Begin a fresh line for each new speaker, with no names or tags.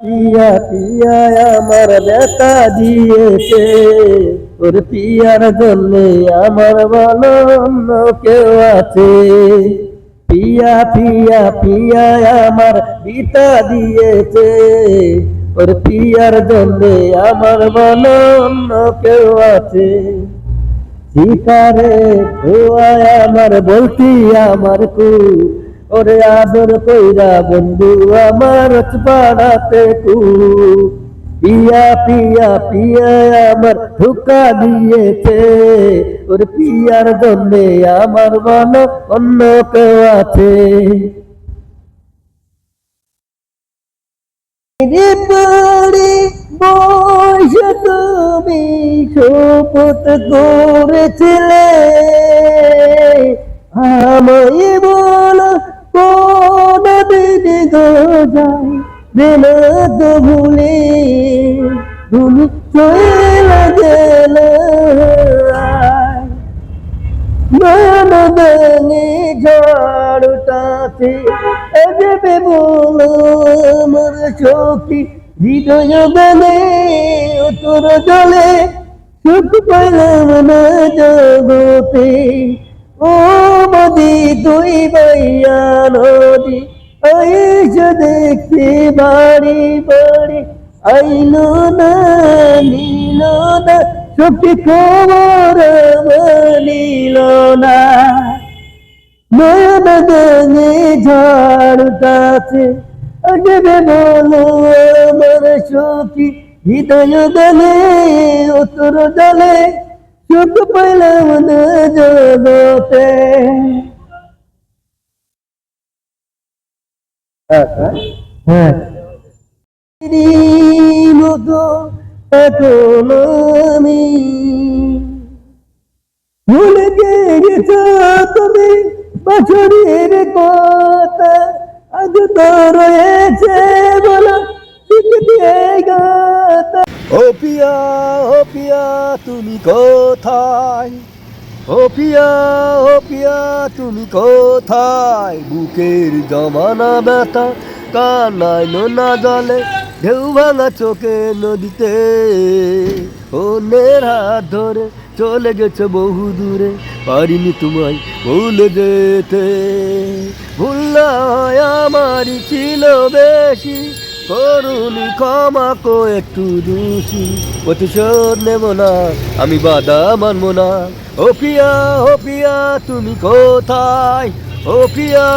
পিয়া পিয়া, আমার ব্যথা দিয়েছে। ওর পিয়ার জন্য আমার অন্য কেউ আছে। পিয়া পিয়া পিয়া, আমার পিতা দিয়েছে। ওর পিয়ার জন্য আমার অন্য কেউ আছে। শিকারে আমার বলতি, আমার কু ওরে আদর কইরা বন্ধু আমার পাড়াতে কু পিয়া পিয়া পিয়া আমার ধোকা দিয়েছে। ওর পিয়ার জন্যে আমার মন অন্য কেউ আছে। পড়ে বয়স তুমি শপথ করেছিলে। আমায় গো যায় তো ভুলে চলে গেলে মানবনে ঝড়টাতে এজবে বলো আমার সখী, হৃদয় বলে তোর জলে সুখ পাইলাম না জগতে। ও মদি তুই বাইয়া নদী আইস দেখতে বাড়ি বাড়ি, আইলো না, নিল না, সত্যি খবর বলিল না। নয়ন গঙ্গে ঝড় কাছে আগবে বলো আমার সখী, হৃদয় দলে উত্তর দলে, সুখ পেলাম না জগতে। হ্যাঁ। মতো এখন আমি ভুলে গেছ তুমি বছরের কথা? আজ তো রয়েছে বলো ও পিয়া ও পিয়া তুমি কোথায়? ও পিয়া, ও তুমি কোথায়? বুকের জমানা ব্যথা কানায় নোনা জলে, ঢেউ ভাঙা চোখে নদীতে। অন্যের হাত ধরে চলে গেছে বহু দূরে, পারিনি তোমায় ভুলে যেতে। ভুল আমারই ছিল বেশি করুনি ক্ষমা কো, একটু দোষী। প্রতিশোধ নেব না, আমি বাধা মানব না। ও পিয়া ও পিয়া তুমি কোথায়? ও পিয়া